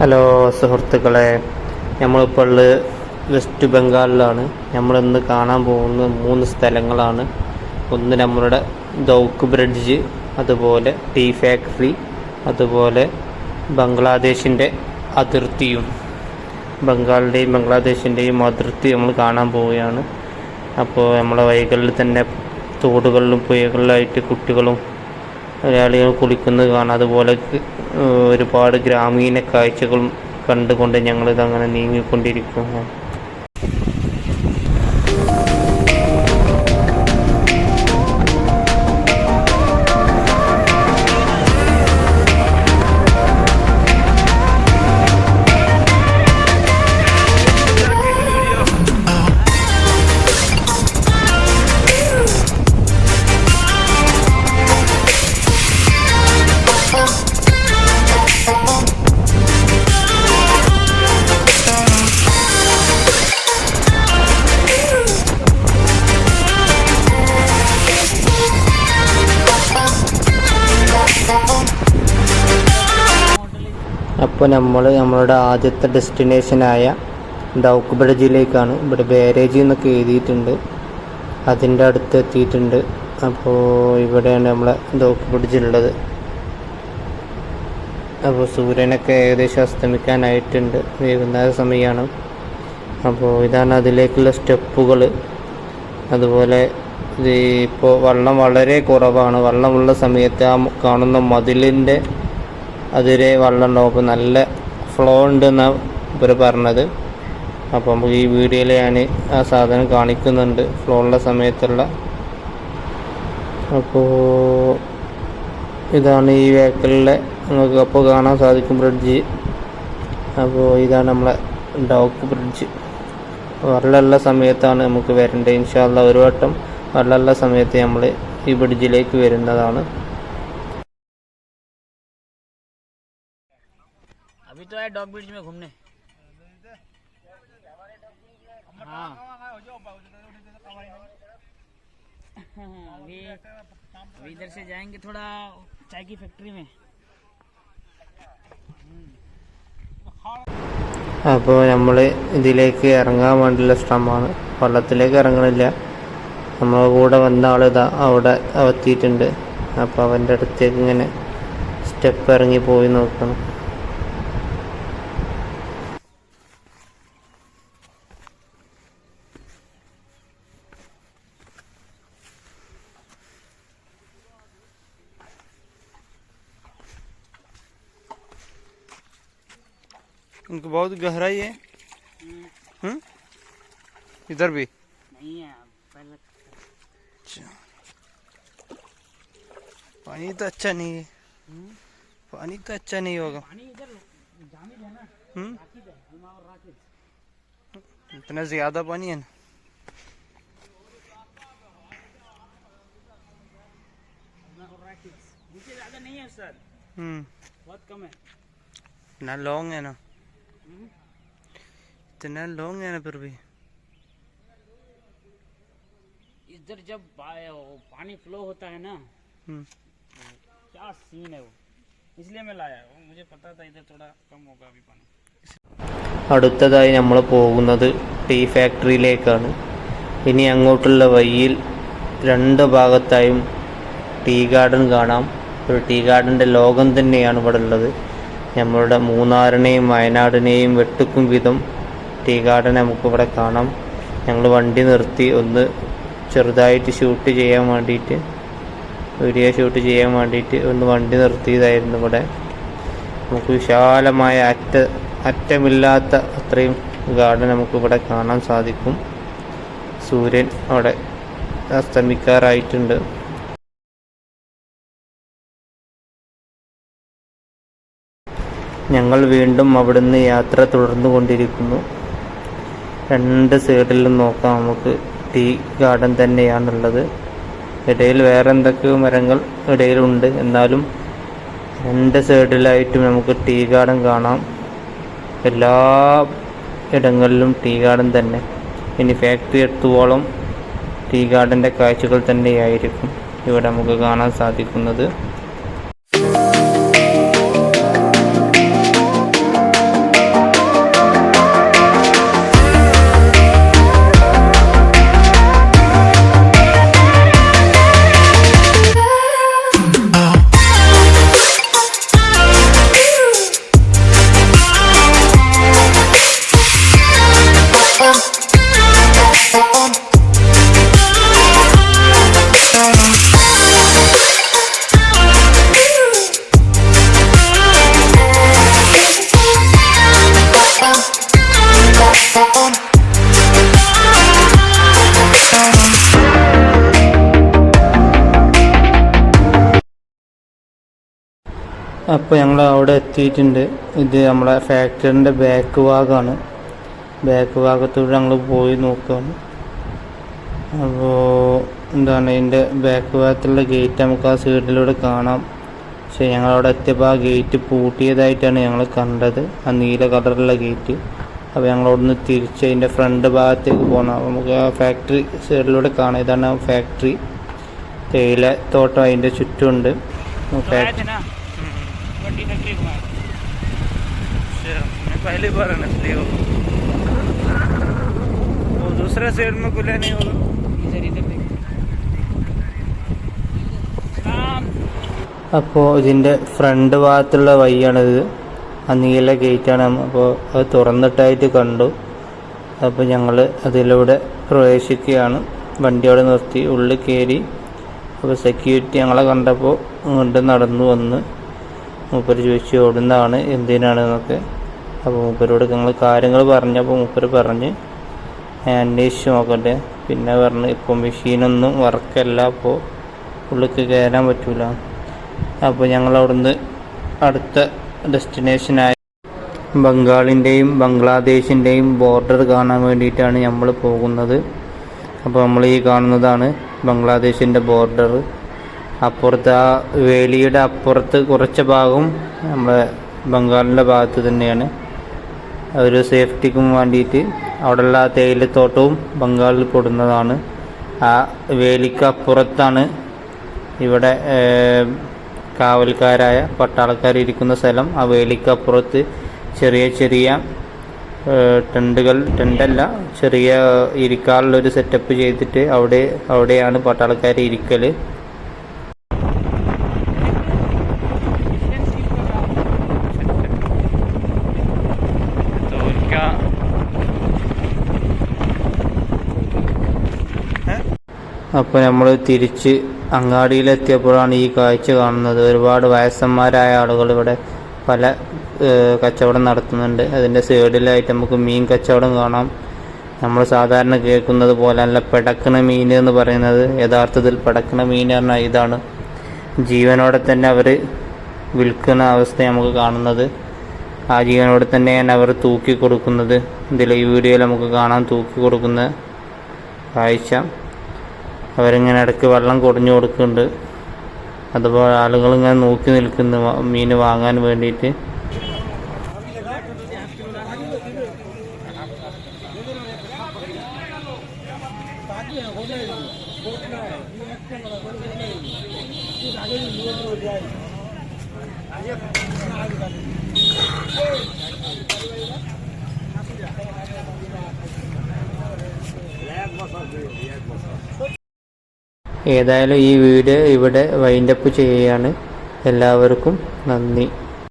Hello സുഹൃത്തുക്കളെ നമ്മളിപ്പോൾ ഉള്ളത് വെസ്റ്റ് ബംഗാളിലാണ്. നമ്മളിന്ന് കാണാൻ പോകുന്ന മൂന്ന് സ്ഥലങ്ങളാണ്. ഒന്ന് നമ്മളുടെ ദൗക്ക് ബ്രിഡ്ജ് അതുപോലെ ടീ ഫാക്ടറി അതുപോലെ ബംഗ്ലാദേശിന്റെ അതിർത്തിയും ബംഗാളിന്റെയും ബംഗ്ലാദേശിന്റെയും അതിർത്തി നമ്മൾ കാണാൻ പോവുകയാണ്. അപ്പോൾ നമ്മളെ വൈകളിൽ തന്നെ തോടുകളിലും പുഴകളിലായിട്ട് കുട്ടികളും മലയാളികൾ കുളിക്കുന്നത് കാണാം. അതുപോലെ ഒരുപാട് ഗ്രാമീണ കാഴ്ചകളും കണ്ടുകൊണ്ട് ഞങ്ങൾ അങ്ങനെ നീങ്ങിക്കൊണ്ടിരിക്കുന്നു അപ്പോൾ നമ്മൾ നമ്മളുടെ ആദ്യത്തെ ഡെസ്റ്റിനേഷനായ ദൗക്ക് ബ്രിഡ്ജിലേക്കാണ് ഇവിടെ ബാരേജ് എന്നൊക്കെ എഴുതിയിട്ടുണ്ട്. അതിന്റെ അടുത്ത് എത്തിയിട്ടുണ്ട്. അപ്പോൾ ഇവിടെയാണ് നമ്മളെ ദൗക്ക് ബ്രിഡ്ജ് ഉള്ളത് അപ്പോൾ സൂര്യനൊക്കെ ഏകദേശം അസ്തമിക്കാനായിട്ടുണ്ട്. വൈകുന്നേര സമയമാണ് അപ്പോൾ ഇതാണ് അതിലേക്കുള്ള സ്റ്റെപ്പുകൾ അതുപോലെ ഇപ്പോൾ വെള്ളം വളരെ കുറവാണ്. വെള്ളമുള്ള സമയത്ത് ആ കാണുന്ന മതിലിന്റെ അതിരെ വെള്ളം ഉണ്ടാവും അപ്പോൾ നല്ല ഫ്ലോ ഉണ്ടെന്നാണ് ഇവർ പറഞ്ഞത്. അപ്പോൾ നമുക്ക് ഈ വീഡിയോയിൽ ഞാൻ ആ സാധനം കാണിക്കുന്നുണ്ട് ഫ്ലോ ഉള്ള സമയത്തുള്ള. അപ്പോൾ ഇതാണ് ഈ വേക്കലിലെ നിങ്ങൾക്ക് അപ്പോൾ കാണാൻ സാധിക്കും ബ്രിഡ്ജ് അപ്പോൾ ഇതാണ് നമ്മളെ ഡോക്ക് ബ്രിഡ്ജ് വെള്ളമുള്ള സമയത്താണ് നമുക്ക് വരേണ്ടത്. ഇൻഷാല്ല ഒരു വട്ടം വെള്ളമുള്ള സമയത്ത് നമ്മൾ ഈ ബ്രിഡ്ജിലേക്ക് വരുന്നതാണ്. अभी तो आए डॉग ब्रिज में घूमने हाँ अभी अभी इधर से जाएंगे थोड़ा चाय की फैक्ट्री में അപ്പോൾ നമ്മൾ ഇതിലേക്ക് ഇറങ്ങാൻ വേണ്ടിയുള്ള ശ്രമമാണ് വള്ളത്തിലേക്ക് ഇറങ്ങണില്ല നമ്മളെ കൂടെ വന്ന ആൾ ഇതാ അവിടെ എത്തിയിട്ടുണ്ട് അപ്പോൾ അവൻ്റെ അടുത്തേക്ക് ഇങ്ങനെ സ്റ്റെപ്പ് ഇറങ്ങി പോയി നോക്കണം उनको बहुत गहराई है। हम्म? इधर भी? नहीं है पानी तो अच्छा नहीं है। पानी तो अच्छा नहीं होगा। हम्म? इतना ज़्यादा पानी है ना? ज़्यादा नहीं है सर। हम्म। बहुत कम है। ना लॉन्ग है ना? हम्म? इतना लॉन्ग है ना फिर भी इधर जब पा- वो पानी फ्लो होता है ना हम्म क्या सीन है वो इसलिए मैं लाया वो मुझे पता था इधर थोड़ा कम होगा अभी पानी അടുത്തതായി നമ്മൾ പോകുന്നത് ടീ ഫാക്ടറിയിലേക്കാണ് ഇനി അങ്ങോട്ടുള്ള വഴിയിൽ രണ്ട് ഭാഗത്തായും ടീ ഗാർഡൻ കാണാം ഒരു ടീ ഗാർഡൻ്റെ ലോകം തന്നെയാണ് ഇവിടെ ഉള്ളത് നമ്മളുടെ മൂന്നാറിനെയും വയനാടിനെയും വെട്ടുക്കും വിധം ടീ ഗാർഡൻ നമുക്കിവിടെ കാണാം. ഞങ്ങൾ വണ്ടി നിർത്തി ഒന്ന് ചെറുതായിട്ട് ഷൂട്ട് ചെയ്യാൻ വേണ്ടിയിട്ട് വീഡിയോ ഷൂട്ട് ചെയ്യാൻ വേണ്ടിയിട്ട് ഒന്ന് വണ്ടി നിർത്തിയതായിരുന്നു ഇവിടെ. നമുക്ക് വിശാലമായ അറ്റ അറ്റമില്ലാത്ത അത്രയും ഗാർഡൻ നമുക്കിവിടെ കാണാൻ സാധിക്കും. സൂര്യൻ അവിടെ അസ്തമിക്കാറായിട്ടുണ്ട്. ഞങ്ങൾ വീണ്ടും അവിടുന്ന് യാത്ര തുടർന്നു കൊണ്ടിരിക്കുന്നു. രണ്ട് സൈഡിലും നോക്കാം നമുക്ക്. ടീ ഗാർഡൻ തന്നെയാണുള്ളത്. ഇടയിൽ വേറെ എന്തൊക്കെയോ മരങ്ങൾ ഇടയിലുണ്ട്. എന്നാലും രണ്ട് സൈഡിലായിട്ടും നമുക്ക് ടീ ഗാർഡൻ കാണാം. എല്ലാ ഇടങ്ങളിലും ടീ ഗാർഡൻ തന്നെ. ഇനി ഫാക്ടറി എടുത്തുവോളം ടീ ഗാർഡന്റെ കാഴ്ചകൾ തന്നെയായിരിക്കും ഇവിടെ നമുക്ക് കാണാൻ സാധിക്കുന്നത്. അപ്പോൾ ഞങ്ങൾ അവിടെ എത്തിയിട്ടുണ്ട്. ഇത് നമ്മളെ ഫാക്ടറിന്റെ ബാക്ക് ഭാഗമാണ് ബാക്ക് ഭാഗത്തൂടെ ഞങ്ങൾ പോയി നോക്കുകയാണ് അപ്പോൾ എന്താണ് ഇതിന്റെ ബാക്ക് ഭാഗത്തുള്ള ഗേറ്റ് നമുക്ക് ആ സൈഡിലൂടെ കാണാം. പക്ഷേ ഞങ്ങളവിടെ എത്തിയപ്പോൾ ആ ഗേറ്റ് പൂട്ടിയതായിട്ടാണ് ഞങ്ങൾ കണ്ടത്. ആ നീല കളറുള്ള ഗേറ്റ് അപ്പോൾ ഞങ്ങളവിടുന്ന് തിരിച്ച് അതിന്റെ ഫ്രണ്ട് ഭാഗത്തേക്ക് പോകണം നമുക്ക് ആ ഫാക്ടറി സൈഡിലൂടെ കാണാം. ഇതാണ് ഫാക്ടറി തേയില തോട്ടം അതിന്റെ ചുറ്റുമുണ്ട്. ഫാക്ടറി बड़ी फैक्ट्री घुमाए मैं पहली बार नकली हो वो दूसरे साइड में खुले नहीं होगा इधर इधर देख काम അപ്പോൾ ഇതിൻ്റെ ഫ്രണ്ട് ഭാഗത്തുള്ള വഴിയാണിത് ആ നീല ഗേറ്റാണ് അപ്പോൾ അത് തുറന്നിട്ടായിട്ട് കണ്ടു അപ്പോൾ ഞങ്ങൾ അതിലൂടെ പ്രവേശിക്കുകയാണ് വണ്ടി അവിടെ നിർത്തി ഉള്ളിൽ കയറി അപ്പോൾ സെക്യൂരിറ്റി ഞങ്ങളെ കണ്ടപ്പോൾ ഇങ്ങോട്ട് നടന്നു വന്ന് മൂപ്പര് ചോദിച്ചു എവിടുന്നാണ് എന്തിനാണ് എന്നൊക്കെ അപ്പോൾ മൂപ്പരോട് ഞങ്ങൾ കാര്യങ്ങൾ പറഞ്ഞപ്പോൾ മൂപ്പര് പറഞ്ഞ് അന്വേഷിച്ച് നോക്കട്ടെ. പിന്നെ പറഞ്ഞ് ഇപ്പോൾ മെഷീനൊന്നും വർക്കല്ല അപ്പോൾ ഉള്ളിക്ക് കയറാൻ പറ്റൂല. അപ്പോൾ ഞങ്ങൾ അവിടുന്ന് അടുത്ത ഡെസ്റ്റിനേഷനായ ബംഗാളിന്റെയും ബംഗ്ലാദേശിന്റെയും ബോർഡർ കാണാൻ വേണ്ടിയിട്ടാണ് നമ്മൾ പോകുന്നത്. അപ്പോൾ നമ്മൾ ഈ കാണുന്നതാണ് ബംഗ്ലാദേശിന്റെ ബോർഡർ. അപ്പുറത്ത് ആ വേലിയുടെ അപ്പുറത്ത് കുറച്ച് ഭാഗം നമ്മുടെ ബംഗാളിന്റെ ഭാഗത്ത് തന്നെയാണ്. ഒരു സേഫ്റ്റിക്കും വേണ്ടിയിട്ട് അവിടെയുള്ള തേയിലത്തോട്ടവും ബംഗാളിൽ പെടുന്നതാണ്. ആ വേലിക്ക് അപ്പുറത്താണ് ഇവിടെ കാവൽക്കാരായ പട്ടാളക്കാർ ഇരിക്കുന്ന സ്ഥലം. ആ വേലിക്കപ്പുറത്ത് ചെറിയ ചെറിയ ടെന്റുകൾ ടെന്റല്ല ചെറിയ ഇരിക്കാനുള്ളൊരു സെറ്റപ്പ് ചെയ്തിട്ട് അവിടെ അവിടെയാണ് പട്ടാളക്കാർ ഇരിക്കൽ അപ്പോൾ നമ്മൾ തിരിച്ച് അങ്ങാടിയിലെത്തിയപ്പോഴാണ് ഈ കാഴ്ച കാണുന്നത്. ഒരുപാട് വയസ്സന്മാരായ ആളുകൾ ഇവിടെ പല കച്ചവടം നടത്തുന്നുണ്ട്. അതിന്റെ സൈഡിലായിട്ട് നമുക്ക് മീൻ കച്ചവടം കാണാം. നമ്മൾ സാധാരണ കേൾക്കുന്നത് പോലെ അല്ല പിടക്കണ മീൻ എന്ന് പറയുന്നത് യഥാർത്ഥത്തിൽ പിടക്കണ മീൻ പറഞ്ഞാൽ ഇതാണ്. ജീവനോടെ തന്നെ അവർ വിൽക്കുന്ന അവസ്ഥ നമുക്ക് കാണുന്നത്. ആ ജീവനോട് തന്നെയാണ് അവർ തൂക്കി കൊടുക്കുന്നത്. ഇതിൽ ഈ വീഡിയോയിൽ നമുക്ക് കാണാൻ തൂക്കി കൊടുക്കുന്ന കാഴ്ച. അവരിങ്ങനെ ഇടയ്ക്ക് വെള്ളം കുടഞ്ഞു കൊടുക്കുന്നുണ്ട്. അതുപോലെ ആളുകളിങ്ങനെ നോക്കി നിൽക്കുന്നു മീൻ വാങ്ങാൻ വേണ്ടിയിട്ട്. ഏതായാലും ഈ വീഡിയോ ഇവിടെ വൈൻഡപ്പ് ചെയ്യുകയാണ്. എല്ലാവർക്കും നന്ദി.